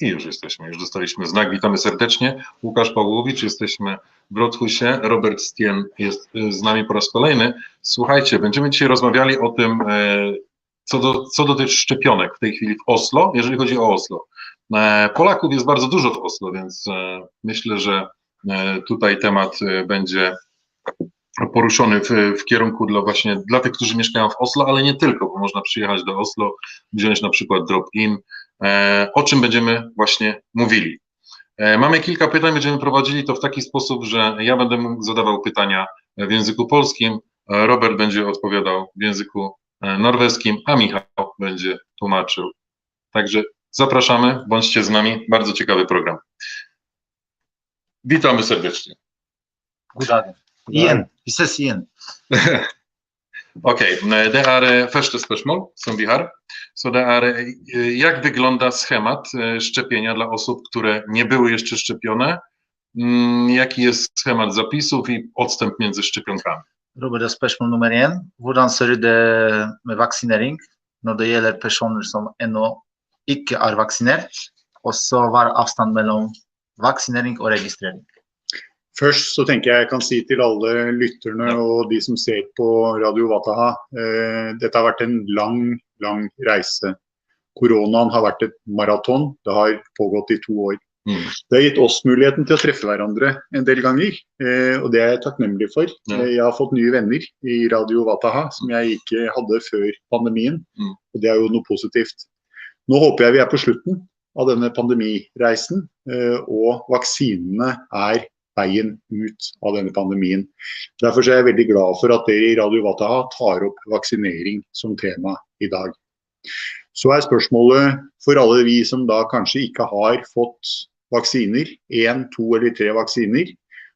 I już jesteśmy, już dostaliśmy znak. Witamy serdecznie. Łukasz Pawłowicz, jesteśmy w Rothusie. Robert Stien jest y, z nami po raz kolejny. Słuchajcie, będziemy dzisiaj rozmawiali o tym, e, co, do, co dotyczy szczepionek w tej chwili w Oslo, jeżeli chodzi o Oslo. E, Polaków jest bardzo dużo w Oslo, więc e, myślę, że e, tutaj temat e, będzie poruszony w, w kierunku dla właśnie dla tych, którzy mieszkają w Oslo, ale nie tylko, bo można przyjechać do Oslo, wziąć na przykład drop-in, e, o czym będziemy właśnie mówili. E, mamy kilka pytań, będziemy prowadzili to w taki sposób, że ja będę zadawał pytania w języku polskim, e, Robert będzie odpowiadał w języku e, norweskim, a Michał będzie tłumaczył. Także zapraszamy, bądźcie z nami, bardzo ciekawy program. Witamy serdecznie. Dagen. Igjen. Vi ses igjen. Okej, det er første spørsmål som vi har. Så det er jak wygląda schemat eh, szczepienia dla osób, które nie były jeszcze szczepione? Mm, Jaki jest schemat zapisów i odstęp między szczepionkami? Robert, det er spørsmål nummer én. Hvordan ser det med vaksinering når det gjelder personer som ennå ikke er vaksinert? Og så hva er avstand mellom vaksinering og registrering? Først så tenker jeg jeg kan si til alle lytterne og de som ser på Radio Wataha, eh, dette har vært en lang, lang reise. Koronaen har vært et maraton. Det har pågått i to år. Mm. Det har gitt oss muligheten til å treffe hverandre en del ganger, eh, og det er jeg takknemlig for. Eh, Jeg har fått nye venner i Radio Wataha som jeg ikke hadde før pandemien, Mm. og det er jo noe positivt. Nå håper jeg vi er på slutten av denne pandemireisen, eh, og vaksinene er veien ut av denne pandemien. Derfor er jeg veldig glad for at dere i Radio Wataha tar opp vaksinering som tema i dag. Så er spørsmålet for alle vi som da kanskje ikke har fått vaksiner, én, to eller tre vaksiner,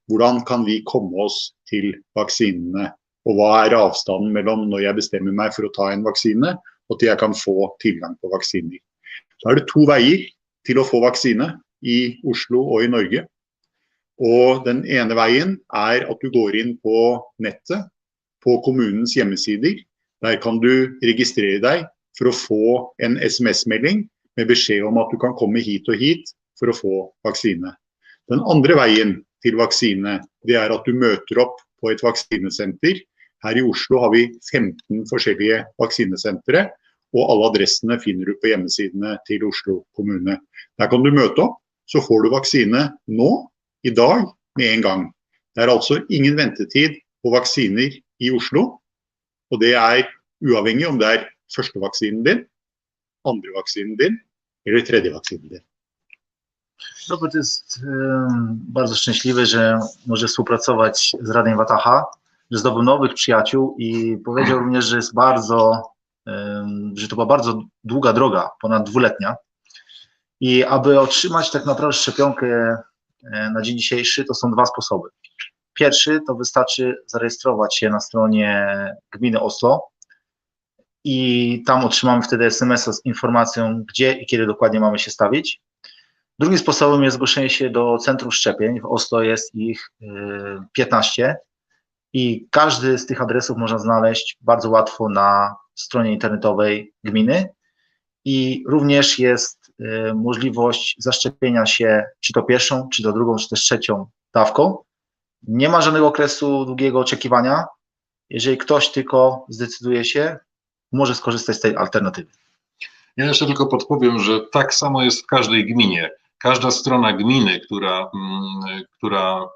hvordan kan vi komme oss til vaksinene? Og hva er avstanden mellom når jeg bestemmer meg for å ta en vaksine, og til jeg kan få tilgang på vaksiner? Så er det to veier til å få vaksine i Oslo og i Norge. Og den ene veien er at du går inn på nettet, på kommunens hjemmesider. Der kan du registrere deg for å få en SMS-melding med beskjed om at du kan komme hit og hit for å få vaksine. Den andre veien til vaksine, det er at du møter opp på et vaksinesenter. Her i Oslo har vi 15 forskjellige vaksinesentre, og alle adressene finner du på hjemmesidene til Oslo kommune. Der kan du møte opp, så får du vaksine nå, i dag, med en gang. Det er altså ingen ventetid på vaksiner i Oslo, og det er uavhengig om det er første vaksinen din, andre vaksinen din eller tredje vaksinen din. Robert jest bardzo szczęśliwy, że może współpracować z Radiem Wataha, że zdobył nowych przyjaciół i powiedział również, że jest bardzo, że to była bardzo długa droga, ponad dwuletnia. I aby otrzymać tak naprawdę szczepionkę na dzień dzisiejszy, to są dwa sposoby. Pierwszy to wystarczy zarejestrować się na stronie gminy Oslo i tam otrzymamy wtedy SMS-a z informacją, gdzie i kiedy dokładnie mamy się stawić. Drugim sposobem jest zgłoszenie się do centrum szczepień. W Oslo jest ich y, 15 i każdy z tych adresów można znaleźć bardzo łatwo na stronie internetowej gminy. I również jest y, możliwość zaszczepienia się czy to pierwszą, czy to drugą, czy też trzecią dawką. Nie ma żadnego okresu długiego oczekiwania. Jeżeli ktoś tylko zdecyduje się, może skorzystać z tej alternatywy. Ja jeszcze tylko podpowiem, że tak samo jest w każdej gminie. Każda strona gminy, która, mm, która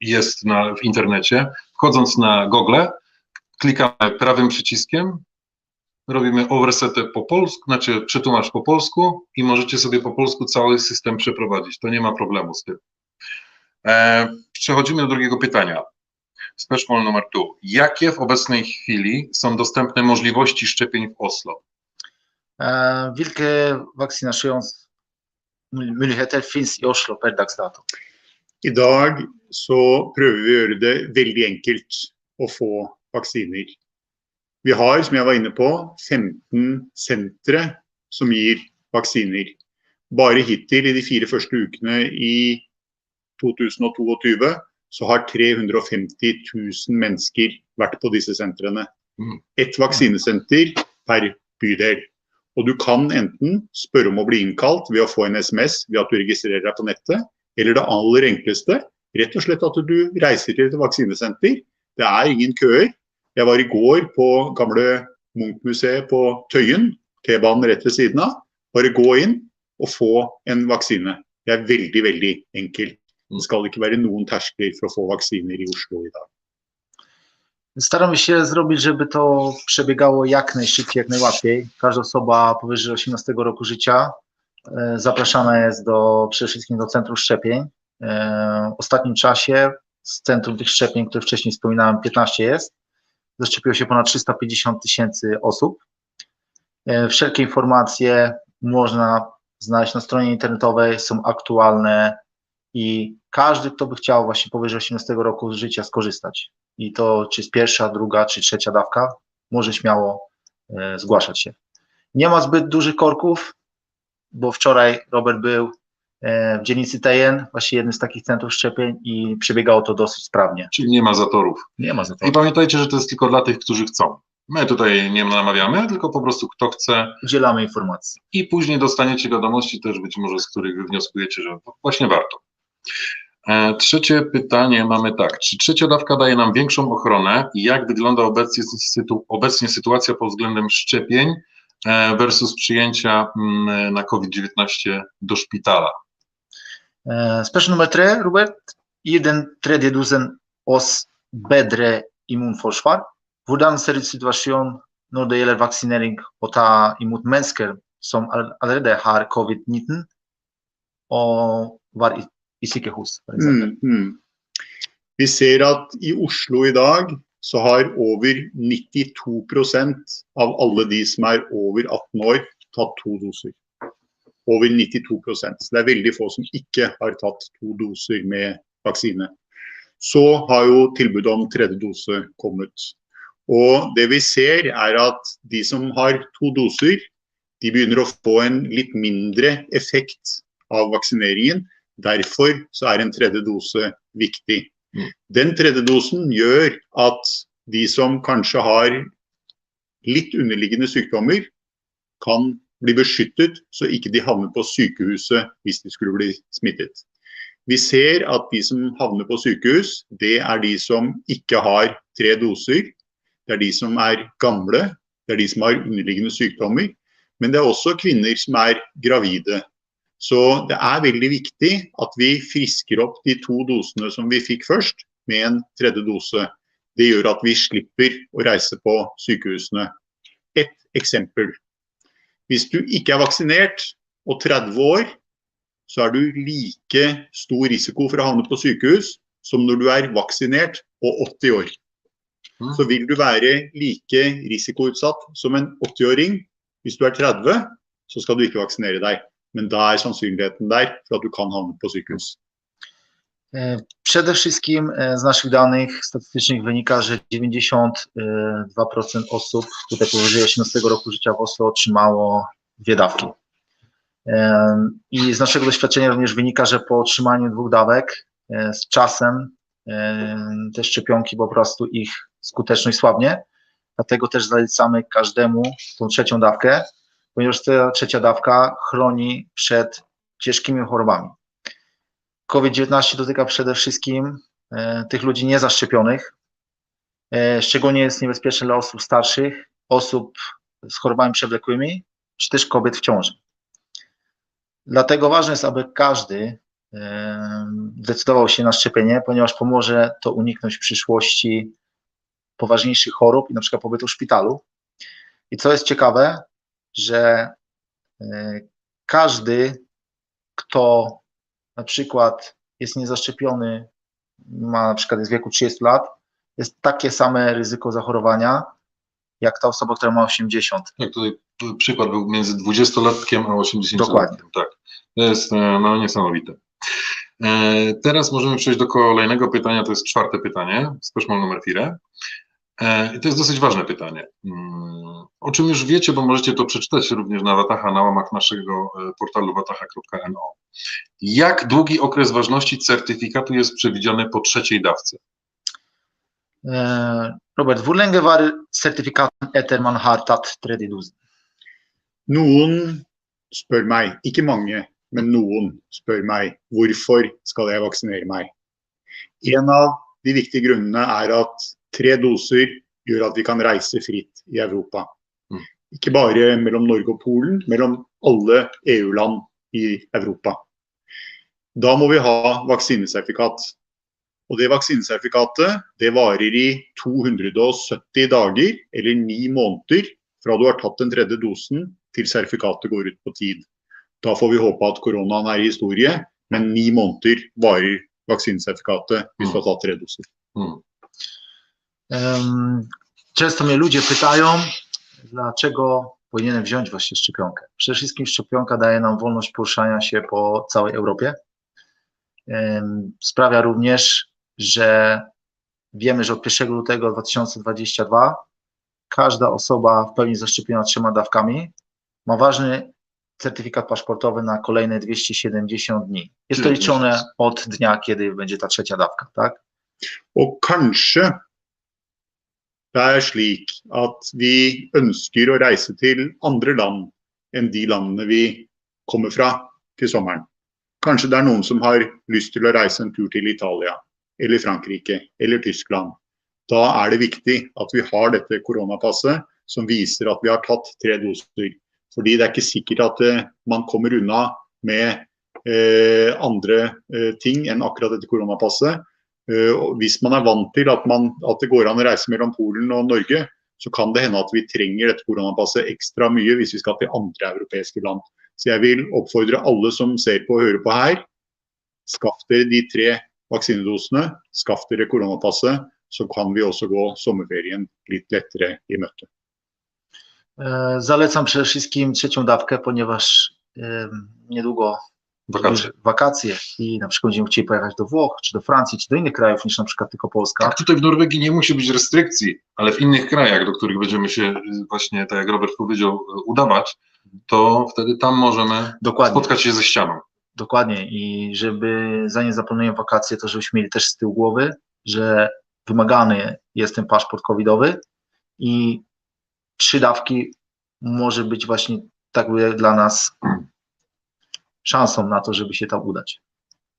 jest na, w internecie, wchodząc na Google, klikamy prawym przyciskiem, robimy oversetę po polsku, znaczy przetłumacz po polsku i możecie sobie po polsku cały system przeprowadzić. To nie ma problemu z tym. E, przechodzimy do drugiego pytania. Spørsmål numer tu. Jakie w obecnej chwili są dostępne możliwości szczepień w Oslo? Eh, Hvilke vaksinasjonsmuligheter finnes i Oslo per dags dato? I dag så prøver vi å gjøre det veldig enkelt å få vaksiner. Vi har, som jeg var inne på, 15 sentre som gir vaksiner. Bare hittil i de fire første ukene i 2022 så har 350 000 mennesker vært på disse sentrene. Mm. Ett vaksinesenter per bydel. Og du kan enten spørre om å bli innkalt ved å få en SMS ved at du registrerer deg på nettet, eller det aller enkleste, rett og slett at du reiser til et vaksinesenter. Det er ingen køer. Jeg var i går på gamle Munch-museet på Tøyen, T-banen rett ved siden av. Bare gå inn og få en vaksine. Det er veldig, veldig enkelt. Det skal ikke være noen terskler for å få vaksiner i Oslo i dag. Staramy się zrobić, żeby to przebiegało jak najszybciej, jak najłatwiej. Każda osoba powyżej 18 roku życia e, zapraszana jest do, przede wszystkim do centrum szczepień. E, W ostatnim czasie z centrum tych szczepień, które wcześniej wspominałem, 15 jest. Zaszczepiło się ponad 350 tysięcy osób. E, Wszelkie informacje można znaleźć na stronie internetowej, są aktualne i każdy, kto by chciał właśnie powyżej 18 roku życia skorzystać i to czy jest pierwsza, druga, czy trzecia dawka, może śmiało e, zgłaszać się. Nie ma zbyt dużych korków, bo wczoraj Robert był w dzielnicy Tejen, właśnie jednym z takich centrów szczepień i przebiegało to dosyć sprawnie. Czyli nie ma zatorów. Nie ma za to. I pamiętajcie, że to jest tylko dla tych, którzy chcą. My tutaj nie namawiamy, tylko po prostu kto chce Udzielamy informacji. i później dostaniecie wiadomości też być może, z których wnioskujecie, że właśnie warto. E, Trzecie pytanie mamy tak. Czy trzecia dawka daje nam większą ochronę i jak wygląda obecnie, sytu, obecnie sytuacja pod względem szczepień e, versus przyjęcia mm, na COVID-19 do szpitala? Eh, Spørsmål nummer tre, Robert. Gir den tredje dosen oss bedre immunforsvar? Hvordan ser ut situasjonen når det gjelder vaksinering å ta imot mennesker som allerede har covid-19 og var i, i sykehus, f.eks.? Mm, mm. Vi ser at i Oslo i dag så har over 92% av alle de som er over 18 år, tatt to doser. Over 92 Så det er veldig få som ikke har tatt to doser med vaksine. Så har jo tilbudet om tredje dose kommet. Og det vi ser er at de som har to doser, de begynner å få en litt mindre effekt av vaksineringen. Derfor så er en tredje dose viktig. Mm. Den tredje dosen gjør at de som kanskje har litt underliggende sykdommer, kan bli beskyttet, så ikke de havner på sykehuset hvis de skulle bli smittet. Vi ser at de som havner på sykehus, det er de som ikke har tre doser. Det er de som er gamle, det er de som har underliggende sykdommer. Men det er også kvinner som er gravide. Så det er veldig viktig at vi frisker opp de to dosene som vi fikk først, med en tredje dose. Det gjør at vi slipper å reise på sykehusene. Et eksempel. Hvis du ikke er vaksinert og 30 år, så er du like stor risiko for å havne på sykehus som når du er vaksinert og 80 år. Mm. Så vil du være like risikoutsatt som en 80-åring. Hvis du er 30, så skal du ikke vaksinere deg. Men da er sannsynligheten der for at du kan havne på sykehus. E, Przede wszystkim e, z naszych danych statystycznych wynika, że 92% osób tutaj powyżej 18 roku życia w Oslo otrzymało dwie dawki. E, I z naszego doświadczenia również wynika, że po otrzymaniu dwóch dawek z czasem te szczepionki po prostu ich skuteczność słabnie. Dlatego też zalecamy każdemu tą trzecią dawkę, ponieważ ta trzecia dawka chroni przed ciężkimi chorobami. COVID-19 dotyka przede wszystkim e, tych ludzi niezaszczepionych. E, szczególnie jest niebezpieczny dla osób starszych, osób z chorobami przewlekłymi, czy też kobiet w ciąży. Dlatego ważne jest, aby każdy e, decydował się na szczepienie, ponieważ pomoże to uniknąć w przyszłości poważniejszych chorób i na przykład pobytu w szpitalu. I co jest ciekawe, że każdy, kto na przykład jest niezaszczepiony, ma na przykład jest w wieku 30 lat, jest takie same ryzyko zachorowania, jak ta osoba, która ma 80. Jak tutaj przykład był między 20-latkiem a 80-latkiem. Dokładnie. Tak. To jest e, no, niesamowite. E, Teraz możemy przejść do kolejnego pytania, to jest czwarte pytanie, special numer 4. E, I to jest dosyć ważne pytanie. Mm, O czym już wiecie, bo możecie to przeczytać również na Wataha, na łamach naszego portalu wataha.no. Jak długi okres ważności certyfikatu jest przewidziany po trzeciej dawce? Eh, Robert, hvor lenge var sertifikaten etter man har tatt tredje dosen? Noen spør meg, ikke mange, men noen spør meg hvorfor skal jeg vaksinere meg. En av de viktige grunnene er at tre doser gjør at vi kan reise fritt i Europa. Mm. Ikke bare mellom Norge og Polen, mellom alle EU-land i Europa. Da må vi ha vaksinesertifikat. Og det vaksinesertifikatet det varer i 270 dager, eller ni måneder, fra du har tatt den tredje dosen til sertifikatet går ut på tid. Da får vi håpe at koronaen er historie, men ni måneder varer vaksinesertifikatet hvis du har tatt tre doser. Mm. Um, Często mnie ludzie powinienem wziąć właśnie szczepionkę. Przede wszystkim szczepionka daje nam wolność poruszania się po całej Europie. Sprawia również, że wiemy, że od 1 lutego 2022 każda osoba w pełni zaszczepiona trzema dawkami ma ważny certyfikat paszportowy na kolejne 270 dni. Jest to liczone od dnia, kiedy będzie ta trzecia dawka, tak? Og kanskje det er slik at vi ønsker å reise til andre land enn de landene vi kommer fra til sommeren. Kanskje det er noen som har lyst til å reise en tur til Italia eller Frankrike eller Tyskland. Da er det viktig at vi har dette koronapasset som viser at vi har tatt tre doser. Fordi det er ikke sikkert at eh, man kommer unna med eh, andre eh, ting enn akkurat dette koronapasset. Eh, hvis man er vant til at, man, at det går an å reise mellom Polen og Norge, så kan det hende at vi trenger dette koronapasset ekstra mye hvis vi skal til andre europeiske land. Så jeg vil oppfordre alle som ser på og hører på her, skaff dere de tre vaksinedosene, skaff dere koronapasset, så kan vi også gå sommerferien litt lettere i møte. E, Zalecam przede wszystkim trzecią dawkę, ponieważ niedługo Wakacje. wakacje i na przykład będziemy chcieli pojechać do Włoch, czy do Francji, czy do innych krajów niż na przykład tylko Polska. Tak, tutaj w Norwegii nie musi być restrykcji, ale w innych krajach, do których będziemy się właśnie, tak jak Robert powiedział, udawać, to wtedy tam możemy Dokładnie, spotkać się ze ścianą. dokładnie. I żeby zanim zaplanujemy wakacje, to żebyśmy mieli też z tyłu głowy, że wymagany jest ten paszport covidowy i trzy dawki może być właśnie tak dla nas szansą na to, żeby się tam udać.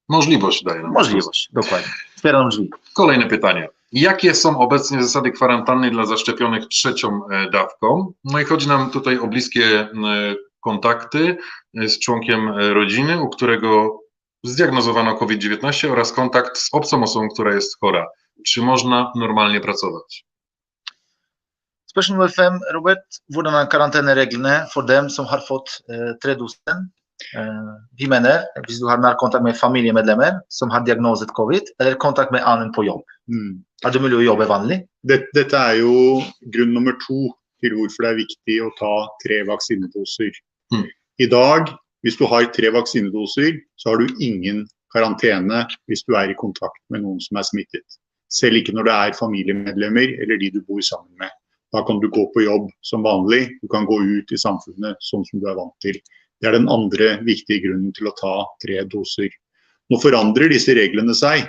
Możliwość daje nam. Możliwość, dokładnie. Otwieram drzwi. Kolejne pytanie. Jakie są obecnie zasady kwarantanny dla zaszczepionych trzecią e, dawką? No i chodzi nam tutaj o bliskie e, kontakty e, z członkiem rodziny, u którego zdiagnozowano COVID-19 oraz kontakt z obcą osobą, która jest chora. Czy można normalnie pracować? Spørsmål nummer fem, Robert. Hvordan er karantenereglene for dem som har fått eh, tre doser? Eh, vi mener, hvis du har nær kontakt med familiemedlemmer som har diagnoset covid, eller kontakt med annen på jobb. Mm. Er det mulig å jobbe vanlig? Dette, dette er jo grunn nummer to til hvorfor det er viktig å ta tre vaksinedoser. Mm. I dag, hvis du har tre vaksinedoser, så har du ingen karantene hvis du er i kontakt med noen som er smittet. Selv ikke når det er familiemedlemmer eller de du bor sammen med. Da kan du gå på jobb som vanlig, du kan gå ut i samfunnet sånn som du er vant til. Det er den andre viktige grunnen til å ta tre doser. Nå forandrer disse reglene seg,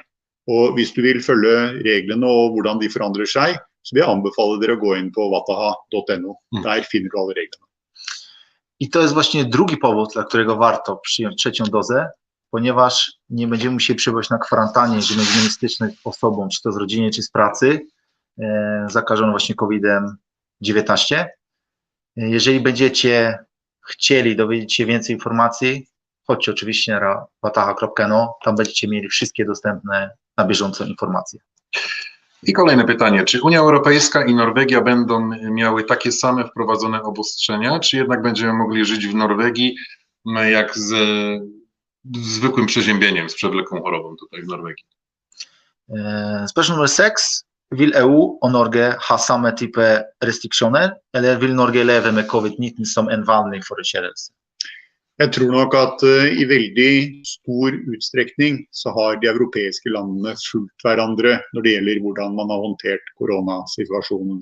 og hvis du vil følge reglene og hvordan de forandrer seg, så vil jeg anbefale dere å gå inn på wataha.no. Mm. Der finner du alle reglene. I to jest właśnie drugi powód, dla którego warto przyjąć trzecią dozę, ponieważ nie będziemy musieli przebywać na kwarantannie, gdzie będziemy z osobą, czy to z rodziny, czy z pracy, e, zakażoną właśnie COVID-19. E, Jeżeli będziecie chcieli dowiedzieć się więcej informacji, chodźcie oczywiście na wataha.no, tam będziecie mieli wszystkie dostępne na bieżąco informacje. I kolejne pytanie. Czy Unia Europejska i Norwegia będą miały takie same wprowadzone obostrzenia, czy jednak będziemy mogli żyć w Norwegii m, jak z zwykłym przeziębieniem, z przewlekłą chorobą tutaj w Norwegii? Spørsmål nummer seks. Vil EU og Norge ha samme type restriksjoner, eller vil Norge leve med covid-19 som en vanlig foreteelse? Jeg tror nok at uh, i veldig stor utstrekning så har de europeiske landene fulgt hverandre når det gjelder hvordan man har håndtert koronasituasjonen.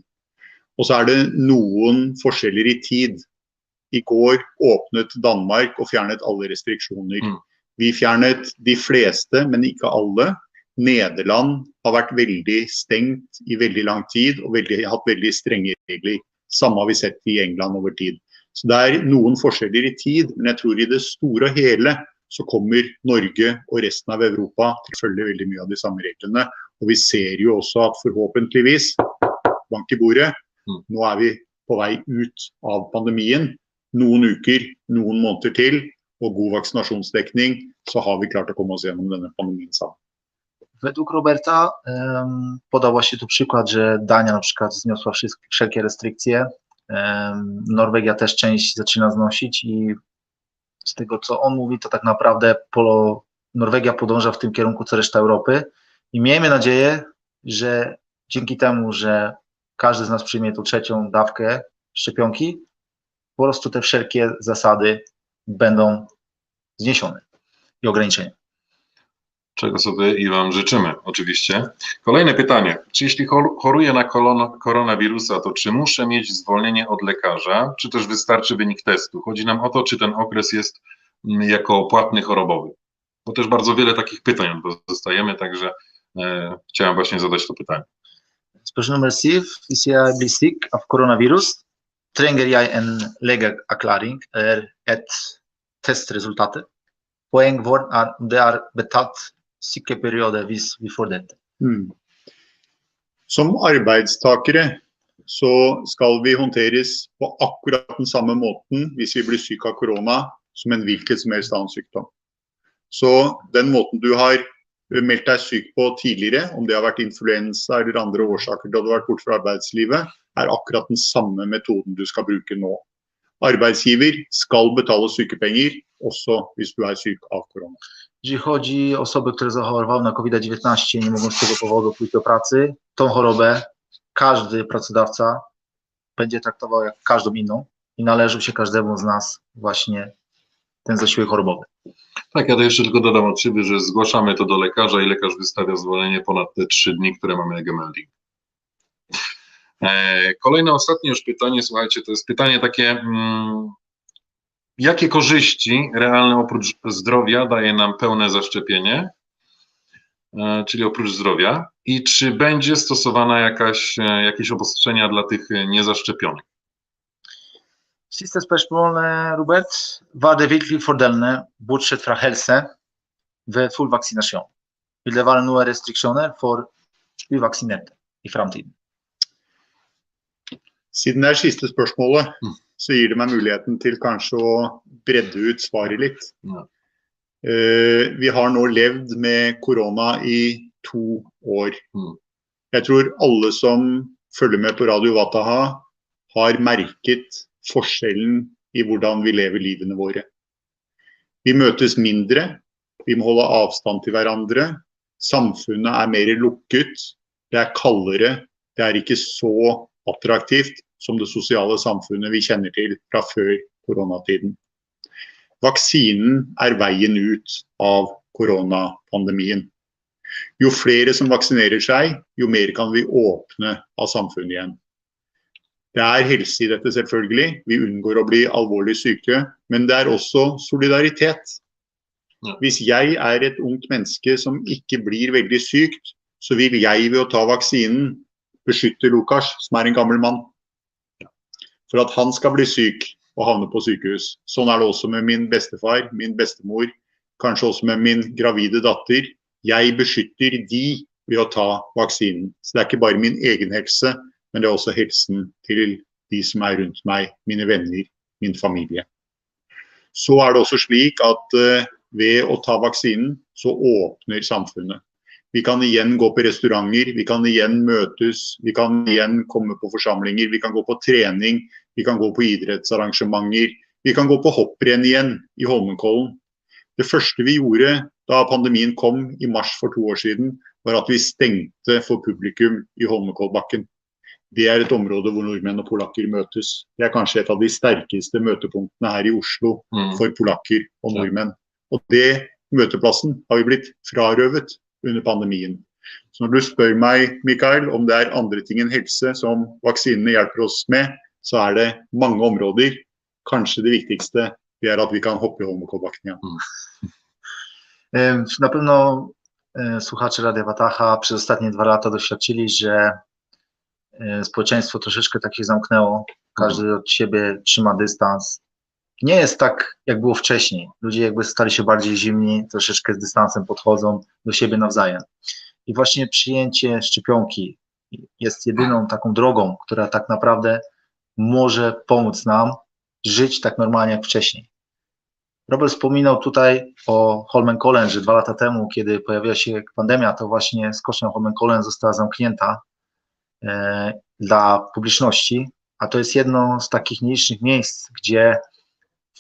Og så er det noen forskjeller i tid. I går åpnet Danmark og fjernet alle restriksjoner. Mm. Vi fjernet de fleste, men ikke alle. Nederland har vært veldig stengt i veldig lang tid og veldig, hatt veldig strenge regler. Samme har vi sett i England over tid. Så det er noen forskjeller i tid, men jeg tror i det store og hele så kommer Norge og resten av Europa til å følge veldig mye av de samme reglene. Og vi ser jo også at forhåpentligvis, bank i bordet, Mm. nå er vi på vei ut av pandemien. Noen uker, noen måneder til, og god vaksinasjonsdekning, så har vi klart å komme oss gjennom denne pandemien sammen. Według Roberta em, podał właśnie tu przykład, że Dania na przykład zniosła wszystkie, wszelkie restrykcje, em, Norwegia też część zaczyna znosić i z tego co on mówi, to tak naprawdę polo, Norwegia podąża w tym kierunku co reszta Europy i miejmy nadzieję, że dzięki temu, że każdy z nas przyjmie tą trzecią dawkę szczepionki, po prostu te wszelkie zasady będą zniesione i ograniczenia. Czego sobie i Wam życzymy, oczywiście. Kolejne pytanie. Czy jeśli chor- choruję na koronawirusa, to czy muszę mieć zwolnienie od lekarza, czy też wystarczy wynik testu? Chodzi nam o to, czy ten okres jest mm, jako płatny chorobowy. Bo też bardzo wiele takich pytań dostajemy, także e, chciałem właśnie zadać to pytanie. Spørsmål 7. Hvis jeg blir syk av koronavirus, trenger jeg en legeerklæring eller et testresultat? Poeng om det er betalt sykeperiode hvis vi får dette. Mm. Som arbeidstakere så skal vi håndteres på akkurat den samme måten hvis vi blir syke av korona som en hvilket som helst annen sykdom. Så den måten du har meldt deg syk på tidligere, om det har vært influensa eller andre årsaker til at du har vært borte fra arbeidslivet, er akkurat den samme metoden du skal bruke nå. Arbeidsgiver skal betale sykepenger også hvis du er syk av korona. Jeżeli chodzi o osoby, które zachorowały na COVID-19 i nie mogą z tego powodu pójść do pracy, tą chorobę każdy pracodawca będzie traktował jak każdą inną i należy się każdemu z nas właśnie ten zasiłek chorobowy. Tak, ja to jeszcze tylko dodam od siebie, że zgłaszamy to do lekarza i lekarz wystawia zwolnienie ponad te trzy dni, które mamy gemelding. E, Kolejne, ostatnie już pytanie, słuchajcie, to jest pytanie takie, mm, jakie korzyści realne oprócz zdrowia daje nam pełne zaszczepienie, e, czyli oprócz zdrowia i czy będzie stosowana jakaś, e, jakieś obostrzenia dla tych niezaszczepionych? Siste spørsmål, Robert. Hva er det virkelig fordelene, bortsett fra helse, ved full vaksinasjon? Vil det være noen restriksjoner for uvaksinerte i framtiden? Siden det er siste spørsmålet, Mm. Så gir det meg muligheten til kanskje å bredde ut svaret litt. Ja. Uh, vi har nå levd med korona i to år. Mm. Jeg tror alle som følger med på Radio Wataha, har merket forskjellen i hvordan vi lever livene våre. Vi møtes mindre, vi må holde avstand til hverandre. Samfunnet er mer lukket, det er kaldere, det er ikke så attraktivt som det sosiale samfunnet vi kjenner til fra før koronatiden. Vaksinen er veien ut av koronapandemien. Jo flere som vaksinerer seg, jo mer kan vi åpne av samfunnet igjen. Det er helse i dette, selvfølgelig. Vi unngår å bli alvorlig syke. Men det er også solidaritet. Hvis jeg er et ungt menneske som ikke blir veldig sykt, så vil jeg ved å ta vaksinen beskytte Lukas, som er en gammel mann. For at han skal bli syk og havne på sykehus. Sånn er det også med min bestefar, min bestemor, kanskje også med min gravide datter. Jeg beskytter de ved å ta vaksinen. Så det er ikke bare min egen helse, men det er også helsen til de som er rundt meg, mine venner, min familie. Så er det også slik at eh, ved å ta vaksinen, så åpner samfunnet. Vi kan igjen gå på restauranter, vi kan igjen møtes, vi kan igjen komme på forsamlinger, vi kan gå på trening, vi kan gå på idrettsarrangementer, vi kan gå på hopprenn igjen i Holmenkollen. Det første vi gjorde da pandemien kom i mars for to år siden, var at vi stengte for publikum i Holmenkollbakken. Det er et område hvor nordmenn og polakker møtes. Det er kanskje et av de sterkeste møtepunktene her i Oslo Mm. for polakker og nordmenn. Og det møteplassen har vi blitt frarøvet under pandemien. Så når du spør meg, Mikael, om det er andre ting enn helse som vaksinene hjelper oss med, så er det mange områder. Kanskje det viktigste det er at vi kan hoppe i igjen. E, Na pewno e, słuchacze Radia Wataha przez ostatnie dwa lata doświadczyli, że e, społeczeństwo troszeczkę tak się zamknęło każdy od siebie trzyma dystans. Nie jest tak, jak było wcześniej. Ludzie jakby stali się bardziej zimni, troszeczkę z dystansem podchodzą do siebie nawzajem. I właśnie przyjęcie szczepionki jest jedyną taką drogą, która tak naprawdę może pomóc nam żyć tak normalnie jak wcześniej. Robert wspominał tutaj o Holmenkollen, że dwa lata temu, kiedy pojawiła się pandemia, to właśnie skocznia Holmenkollen została zamknięta e, dla publiczności, a to jest jedno z takich nielicznych miejsc, gdzie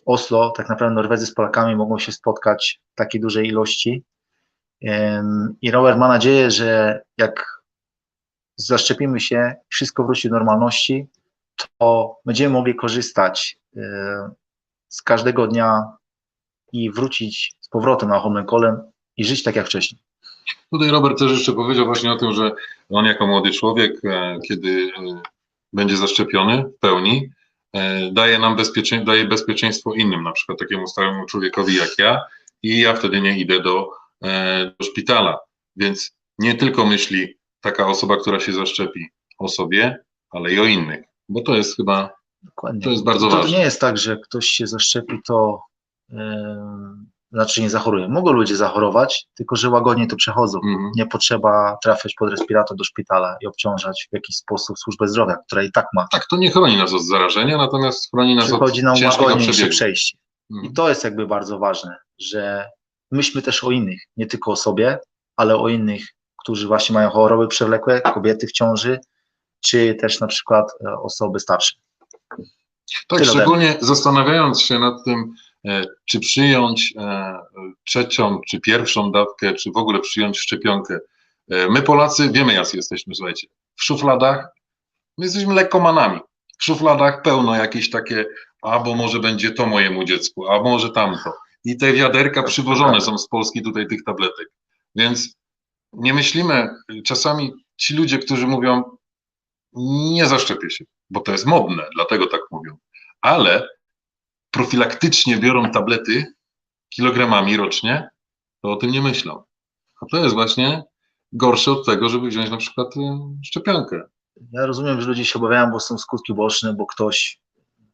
Oslo tak naprawdę Norwedzy z Polakami mogą się spotkać w takiej dużej ilości. I Robert ma nadzieję, że jak zaszczepimy się, wszystko wróci do normalności, to będziemy mogli korzystać e, z każdego dnia i wrócić z powrotem na Holmenkollen i żyć tak jak wcześniej. Tutaj Robert też jeszcze powiedział właśnie o tym, że on jako młody człowiek, e, kiedy e, będzie zaszczepiony w pełni, daje nam bezpieczeństwo, daje bezpieczeństwo innym, na przykład takiemu staremu człowiekowi jak ja i ja wtedy nie idę do, e, do szpitala. Więc nie tylko myśli taka osoba, która się zaszczepi o sobie, ale i o innych, bo to jest chyba, Dokładnie. to jest bardzo to ważne. nie jest tak, że ktoś się zaszczepi, to yy, znaczy nie zachoruje. Mogą ludzie zachorować, tylko że łagodnie to przechodzą. Mhm. Nie potrzeba trafiać pod respirator do szpitala i obciążać w jakiś sposób służbę zdrowia, która i tak ma. Tak, to nie chroni nas od zarażenia, natomiast chroni nas Przychodzi od nam łagodniejsze przejście. I Mhm. to jest jakby bardzo ważne, że myślmy też o innych, nie tylko o sobie, ale o innych, którzy właśnie mają choroby przewlekłe, kobiety w ciąży, czy też na przykład e, osoby starsze. Tak, Tyle szczególnie zastanawiając się nad tym, czy przyjąć e, trzecią, czy pierwszą dawkę, czy w ogóle przyjąć szczepionkę. E, My Polacy wiemy, jacy jesteśmy, słuchajcie. W szufladach, my jesteśmy lekkomanami. W szufladach pełno jakieś takie, albo może będzie to mojemu dziecku, a może tamto. I te wiaderka przywożone są z Polski tutaj tych tabletek. Więc nie myślimy, czasami ci ludzie, którzy mówią, nie zaszczepię się, bo to jest modne, dlatego tak mówią ale profilaktycznie biorą tablety kilogramami rocznie, to o tym nie myślą. A to jest właśnie gorsze od tego, żeby wziąć na przykład y, szczepionkę. Ja rozumiem, że ludzie się obawiają, bo są skutki boczne, bo ktoś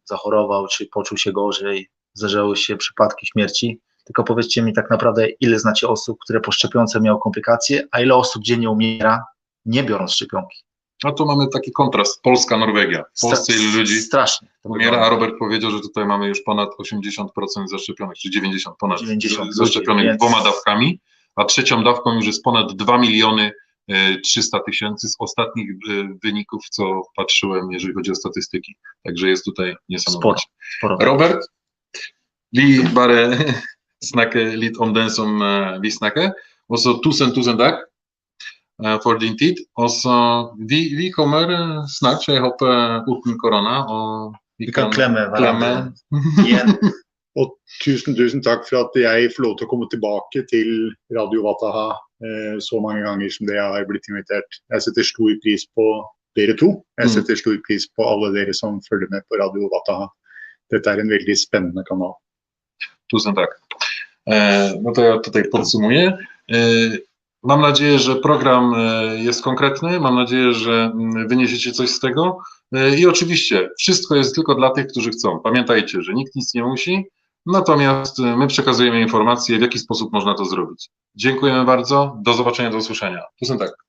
zachorował, czy poczuł się gorzej, zdarzały się przypadki śmierci. Tylko powiedzcie mi tak naprawdę, ile znacie osób, które po szczepionce miały komplikacje, a ile osób dziennie umiera, nie biorąc szczepionki. A tu mamy taki kontrast, Polska, Norwegia. W Polsce ilu ludzi Strasznie. umiera, a. Robert powiedział, że tutaj mamy już ponad 80% zaszczepionych, czy 90 ponad 90 zaszczepionych ludzi, dwoma dawkami, a trzecią dawką już jest ponad 2 miliony y, 300 tysięcy z ostatnich y, wyników, co patrzyłem, jeżeli chodzi o statystyki. Także jest tutaj niesamowicie. Sporo. Robert, vi bare snakke litt om den som vi snakker. Så tusen, tusen takk eh, for din tid. Og så vi, vi kommer eh, snart, så jeg håper uten korona. Og vi Vi kan klemme hverandre igjen. Og tusen, tusen takk for at jeg får lov til å komme tilbake til Radio Wataha eh, så mange ganger som det jeg har blitt invitert. Jeg setter stor pris på dere to. Jeg Mm. setter stor pris på alle dere som følger med på Radio Wataha. Dette er en veldig spennende kanal. Tusen tak. E, No to ja tutaj podsumuję. Mam nadzieję, że program e, jest konkretny. Mam nadzieję, że mm, wyniesiecie coś z tego. E, I oczywiście wszystko jest tylko dla tych, którzy chcą. Pamiętajcie, że nikt nic nie musi. Natomiast e, my przekazujemy informacje, w jaki sposób można to zrobić. Dziękujemy bardzo. Do zobaczenia, do usłyszenia. Tusen tak.